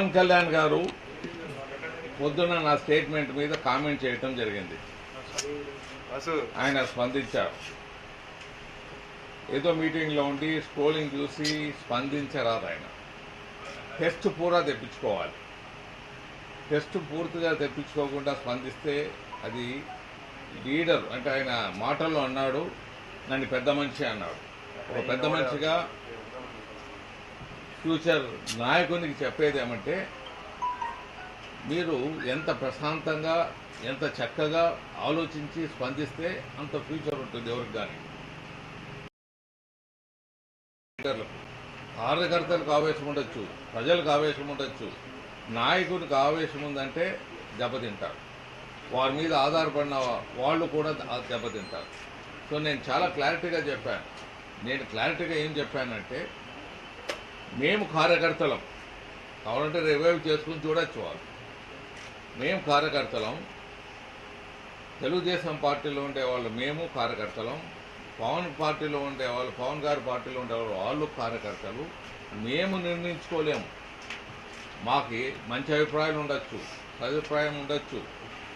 పవన్ కళ్యాణ్ గారు పొద్దున్న నా స్టేట్మెంట్ మీద కామెంట్ చేయటం జరిగింది. ఆయన స్పందించారు. ఏదో మీటింగ్లో ఉండి స్క్రోలింగ్ చూసి స్పందించరాదు ఆయన. టెస్ట్ పూరా తెప్పించుకోవాలి. టెస్ట్ పూర్తిగా తెప్పించుకోకుండా స్పందిస్తే అది లీడర్ అంటే ఆయన మాటల్లో అన్నాడు నన్ను పెద్ద మనిషి అన్నాడు. ఒక పెద్ద మనిషిగా ఫ్యూచర్ నాయకునికి చెప్పేది ఏమంటే మీరు ఎంత ప్రశాంతంగా ఎంత చక్కగా ఆలోచించి స్పందిస్తే అంత ఫ్యూచర్ ఉంటుంది ఎవరికి కానీ. కార్యకర్తలకు. ఆవేశం ఉండొచ్చు ప్రజలకు ఆవేశం ఉండొచ్చు. నాయకునికి ఆవేశం ఉందంటే దెబ్బతింటారు. వారి మీద ఆధారపడిన వాళ్ళు కూడా దెబ్బతింటారు. సో నేను చాలా క్లారిటీగా చెప్పాను. నేను క్లారిటీగా ఏం చెప్పానంటే మేము కార్యకర్తలం. కావాలంటే రివైవ్ చేసుకుని చూడొచ్చు వాళ్ళు. మేము కార్యకర్తలం. తెలుగుదేశం పార్టీలో ఉండేవాళ్ళు మేము కార్యకర్తలం. పవన్ పార్టీలో ఉండేవాళ్ళు పవన్ గారి పార్టీలో ఉండేవాళ్ళు వాళ్ళు కార్యకర్తలు. మేము నిర్ణయించుకోలేము. మాకి మంచి అభిప్రాయాలు ఉండొచ్చు అభిప్రాయం ఉండొచ్చు.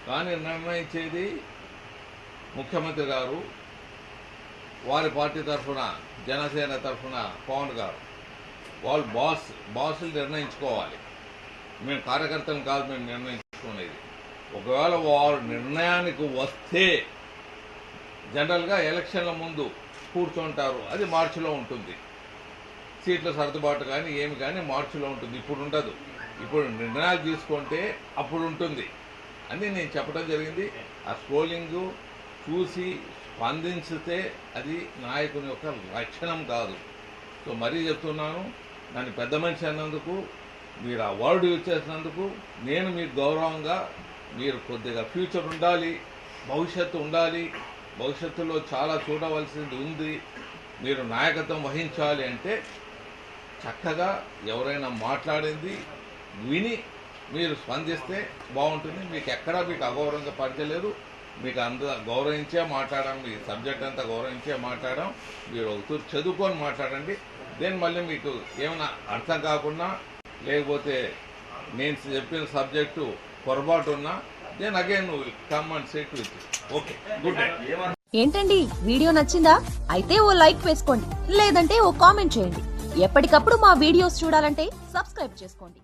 కానీ నిర్ణయించేది ముఖ్యమంత్రి గారు వారి పార్టీ తరఫున జనసేన తరఫున పవన్ గారు. వాళ్ళు బాస్ బాసులు నిర్ణయించుకోవాలి. మేము కార్యకర్తలు కాదు మేము నిర్ణయించుకునేది. ఒకవేళ వారు నిర్ణయానికి వస్తే జనరల్గా ఎలక్షన్ల ముందు కూర్చుంటారు. అది మార్చిలో ఉంటుంది. సీట్ల సర్దుబాటు కానీ ఏమి కానీ మార్చిలో ఉంటుంది. ఇప్పుడు ఉండదు. ఇప్పుడు నిర్ణయాలు తీసుకుంటే అప్పుడు ఉంటుంది. అని నేను చెప్పడం జరిగింది. ఆ స్క్రోలింగ్ చూసి స్పందించితే అది నాయకుని యొక్క లక్షణం కాదు. సో మరీ చెప్తున్నాను. నన్ను పెద్ద మనిషి అన్నందుకు మీరు ఆ వర్డ్ యూజ్ చేసినందుకు నేను మీకు గౌరవంగా మీరు కొద్దిగా ఫ్యూచర్ ఉండాలి భవిష్యత్తు ఉండాలి భవిష్యత్తులో చాలా చూడవలసింది ఉంది మీరు నాయకత్వం వహించాలి అంటే చక్కగా ఎవరైనా మాట్లాడింది విని మీరు స్పందిస్తే బాగుంటుంది. మీకు ఎక్కడా మీకు అగౌరవంగా పరచలేదు మీకు అంత గౌరవించే మాట్లాడడం మీ సబ్జెక్ట్ అంతా గౌరవించే మాట్లాడడం మీరు ఒక చదువుకొని మాట్లాడండి. దెన్ మళ్ళీ మీకు ఏమైనా అర్థం కాకుండా లేకపోతే నేను చెప్పిన సబ్జెక్టు పొరపాటు ఉన్నా then again come and set with okay good day ఏంటండి? వీడియో నచ్చిందా? అయితే ఓ లైక్ వేసుకోండి లేదంటే ఓ కామెంట్ చేయండి. ఎప్పటికప్పుడు మా వీడియోస్ చూడాలంటే సబ్స్క్రైబ్ చేసుకోండి.